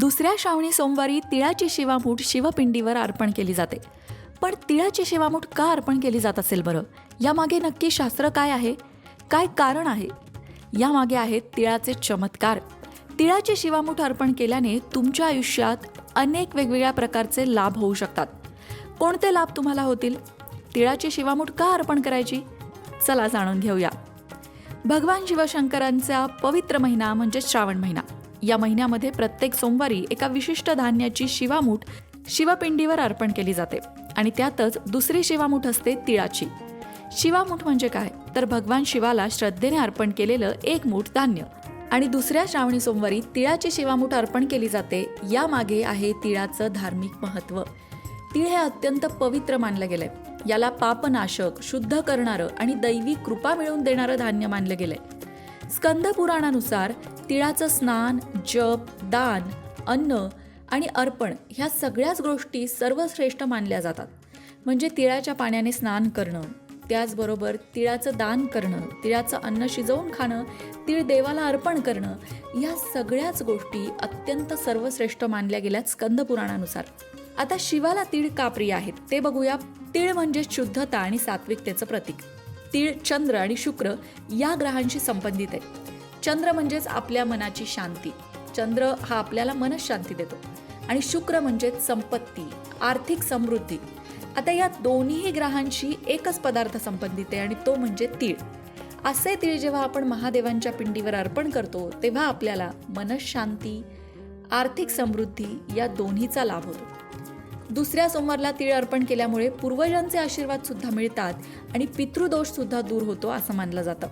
दुसऱ्या श्रावणी सोमवारी तिळाची शिवामूठ शिवपिंडीवर अर्पण केली जाते. पण तिळाची शिवामूठ का अर्पण केली जात असेल बरं? यामागे नक्की शास्त्र काय आहे? काय कारण आहे? यामागे आहेत तिळाचे चमत्कार. तिळाची शिवामूठ अर्पण केल्याने तुमच्या आयुष्यात अनेक वेगवेगळ्या प्रकारचे लाभ होऊ शकतात. कोणते लाभ तुम्हाला होतील? तिळाची शिवामूठ का अर्पण करायची? चला जाणून घेऊया. भगवान शिवशंकरांचा पवित्र महिना म्हणजे श्रावण महिना. या महिन्यामध्ये प्रत्येक सोमवारी एका विशिष्ट धान्याची शिवामूठ शिवपिंडीवर अर्पण केली जाते आणि त्यातच दुसरी शिवामूठ असते तिळाची. शिवामूठ म्हणजे काय? तर भगवान शिवाला श्रद्धेने अर्पण केलेलं एक मूठ धान्य आणि दुसऱ्या श्रावणी सोमवारी तिळाची शिवामूठ अर्पण केली जाते. यामागे आहे तिळाचं धार्मिक महत्त्व. तीळ हे अत्यंत पवित्र मानलं गेलंय. याला पापनाशक शुद्ध करणारं आणि दैवी कृपा मिळवून देणारं धान्य मानलं गेलंय. स्कंद पुराणानुसार तिळाचं स्नान जप दान अन्न आणि अर्पण ह्या सगळ्याच गोष्टी सर्वश्रेष्ठ मानल्या जातात. म्हणजे तिळाच्या पाण्याने स्नान करणं त्याचबरोबर तिळाचं दान करणं तिळाचं अन्न शिजवून खाणं तिळ देवाला अर्पण करणं या सगळ्याच गोष्टी अत्यंत सर्वश्रेष्ठ मानल्या गेल्यात स्कंद पुराणानुसार आता शिवाला तीळ का प्रिय आहेत ते बघूया. तीळ म्हणजे शुद्धता आणि सात्विकतेचं प्रतीक. तीळ चंद्र आणि शुक्र या ग्रहांशी संबंधित आहे. चंद्र म्हणजेच आपल्या मनाची शांती. चंद्र हा आपल्याला मनशांती देतो. आणि शुक्र म्हणजेच संपत्ती आर्थिक समृद्धी. आता या दोन्ही ग्रहांशी एकच पदार्थ संबंधित आहे आणि तो म्हणजे तीळ. असे तीळ जेव्हा आपण महादेवांच्या पिंडीवर अर्पण करतो तेव्हा आपल्याला मनशांती आर्थिक समृद्धी या दोन्हीचा लाभ होतो. दुसऱ्या सोमवारला तीळ अर्पण केल्यामुळे पूर्वजांचे आशीर्वाद सुद्धा मिळतात आणि पितृदोष सुद्धा दूर होतो असं मानलं जातं.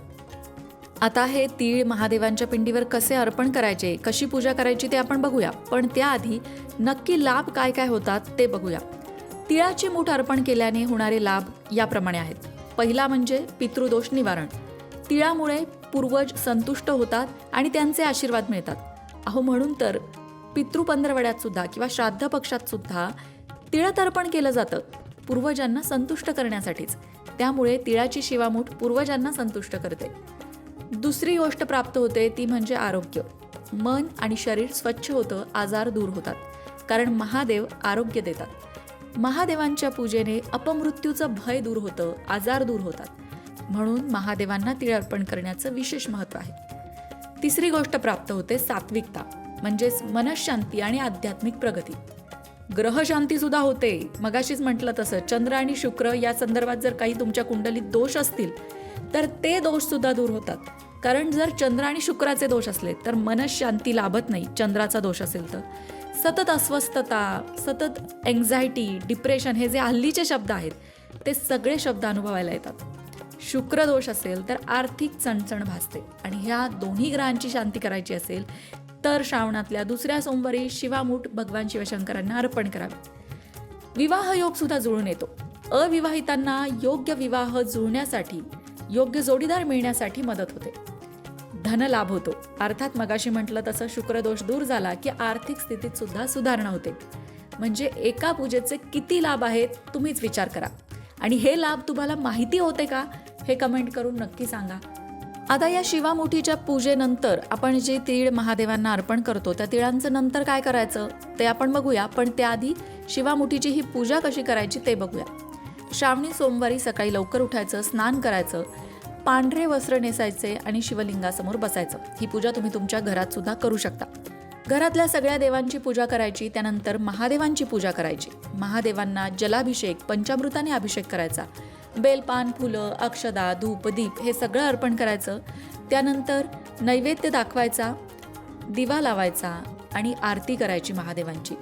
आता हे तीळ महादेवांच्या पिंडीवर कसे अर्पण करायचे कशी पूजा करायची ते आपण बघूया. पण त्याआधी नक्की लाभ काय काय होतात ते बघूया. तिळाची मूठ अर्पण केल्याने होणारे लाभ याप्रमाणे आहेत. पहिला म्हणजे पितृदोष निवारण. तिळामुळे पूर्वज संतुष्ट होतात आणि त्यांचे आशीर्वाद मिळतात. अहो म्हणून तर पितृपंधरवड्यात सुद्धा किंवा श्राद्ध पक्षात सुद्धा तिळत अर्पण केलं जातं पूर्वजांना संतुष्ट करण्यासाठीच. त्यामुळे तिळाची शिवामूठ पूर्वजांना संतुष्ट करते. दुसरी गोष्ट प्राप्त होते ती म्हणजे आरोग्य. मन आणि शरीर स्वच्छ होतं आजार दूर होतात. कारण महादेव आरोग्य देतात. महादेवांच्या पूजेने अपमृत्यूचं भय दूर होतं आजार दूर होतात. म्हणून महादेवांना तिळ अर्पण करण्याचं विशेष महत्त्व आहे. तिसरी गोष्ट प्राप्त होते सात्विकता म्हणजेच मनशांती आणि आध्यात्मिक प्रगती. ग्रहशांती सुद्धा होते. मगाशीच म्हटलं तसं चंद्र आणि शुक्र या संदर्भात जर काही तुमच्या कुंडलीत दोष असतील तर ते दोषसुद्धा दूर होतात. कारण जर चंद्र आणि शुक्राचे दोष असले तर मनशांती लाभत नाही चंद्राचा दोष असेल तर. सतत अस्वस्थता सतत एन्झायटी डिप्रेशन हे जे हल्लीचे शब्द आहेत ते सगळे शब्द अनुभवायला येतात. शुक्र दोष असेल तर आर्थिक चणचण भासते. आणि ह्या दोन्ही ग्रहांची शांती करायची असेल तर श्रावणातल्या दुसऱ्या सोमवारी शिवामूठ भगवान शिवशंकरांना अर्पण करावे. विवाह योग सुद्धा जुळून येतो. अविवाहितांना योग्य विवाह जुळण्यासाठी योग्य जोडीदार मिळण्यासाठी मदत होते. धनलाभ होतो. अर्थात मगाशी म्हटलं तसं शुक्रदोष दूर झाला की आर्थिक स्थितीत सुद्धा सुधारणा होते. म्हणजे एका पूजेचे किती लाभ आहेत तुम्हीच विचार करा. आणि हे लाभ तुम्हाला माहिती होते का? हे कमेंट करून नक्की सांगा. आता या शिवामुठीच्या पूजेनंतर आपण जे तीळ महादेवांना अर्पण करतो त्या तिळांचं नंतर काय करायचं? ते आपण बघूया. पण त्याआधी शिवामुठीची ही पूजा कशी करायची ते बघूया. श्रावणी सोमवारी सकाळी लवकर उठायचं स्नान करायचं पांढरे वस्त्र नेसायचे आणि शिवलिंगासमोर बसायचं. ही पूजा तुम्ही तुमच्या घरात सुद्धा करू शकता. घरातल्या सगळ्या देवांची पूजा करायची त्यानंतर महादेवांची पूजा करायची. महादेवांना जलाभिषेक पंचामृताने अभिषेक करायचा. बेलपान फुलं अक्षदा धूप दीप हे सगळं अर्पण करायचं. त्यानंतर नैवेद्य दाखवायचा दिवा लावायचा आणि आरती करायची महादेवांची.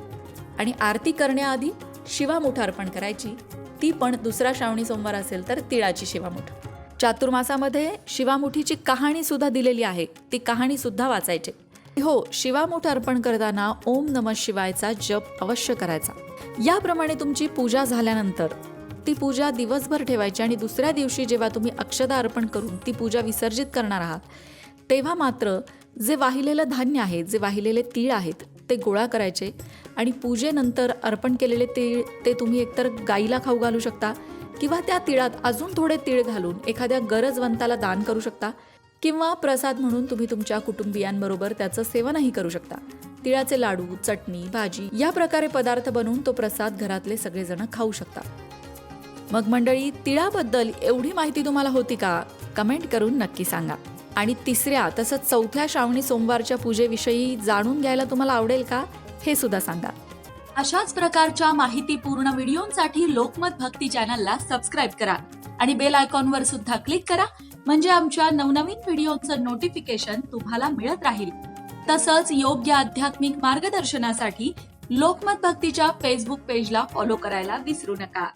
आणि आरती करण्याआधी शिवामूठ अर्पण करायची. ती पण दुसरा श्रावणी सोमवार असेल तर तिळाची शिवामुठ. चातुर्मासामध्ये शिवामुठीची कहाणी सुद्धा दिलेली आहे. ती कहाणी सुद्धा वाचायची. हो शिवामुठ अर्पण करताना ओम नम शिवायचा जप अवश्य करायचा. याप्रमाणे तुमची पूजा झाल्यानंतर ती पूजा दिवसभर ठेवायची आणि दुसऱ्या दिवशी जेव्हा तुम्ही अक्षदा अर्पण करून ती पूजा विसर्जित करणार आहात तेव्हा मात्र जे वाहिलेलं धान्य आहे जे वाहिलेले तीळ आहेत ते गोळा करायचे आणि पूजेनंतर अर्पण केलेले तीळ ते तुम्ही एकतर गाईला खाऊ घालू शकता किंवा त्या तिळात अजून थोडे तीळ घालून एखाद्या गरजवंताला दान करू शकता किंवा प्रसाद म्हणून तुम्ही तुमच्या कुटुंबियांबरोबर त्याचं सेवनही करू शकता. तिळाचे लाडू चटणी भाजी या प्रकारे पदार्थ बनवून तो प्रसाद घरातले सगळेजण खाऊ शकता. मग मंडळी तिळाबद्दल एवढी माहिती तुम्हाला होती का? कमेंट करून नक्की सांगा. आणि तिसऱ्या तसंच चौथ्या श्रावणी सोमवारच्या पूजेविषयी जाणून घ्यायला तुम्हाला आवडेल का हे सुद्धा सांगा. अशाच प्रकारच्या माहितीपूर्ण व्हिडिओंसाठी लोकमत भक्ती चॅनलला सबस्क्राईब करा आणि बेल आयकॉनवर सुद्धा क्लिक करा म्हणजे आमच्या नवनवीन व्हिडिओचं नोटिफिकेशन तुम्हाला मिळत राहील. तसंच योग्य आध्यात्मिक मार्गदर्शनासाठी लोकमत भक्तीच्या फेसबुक पेजला फॉलो करायला विसरू नका.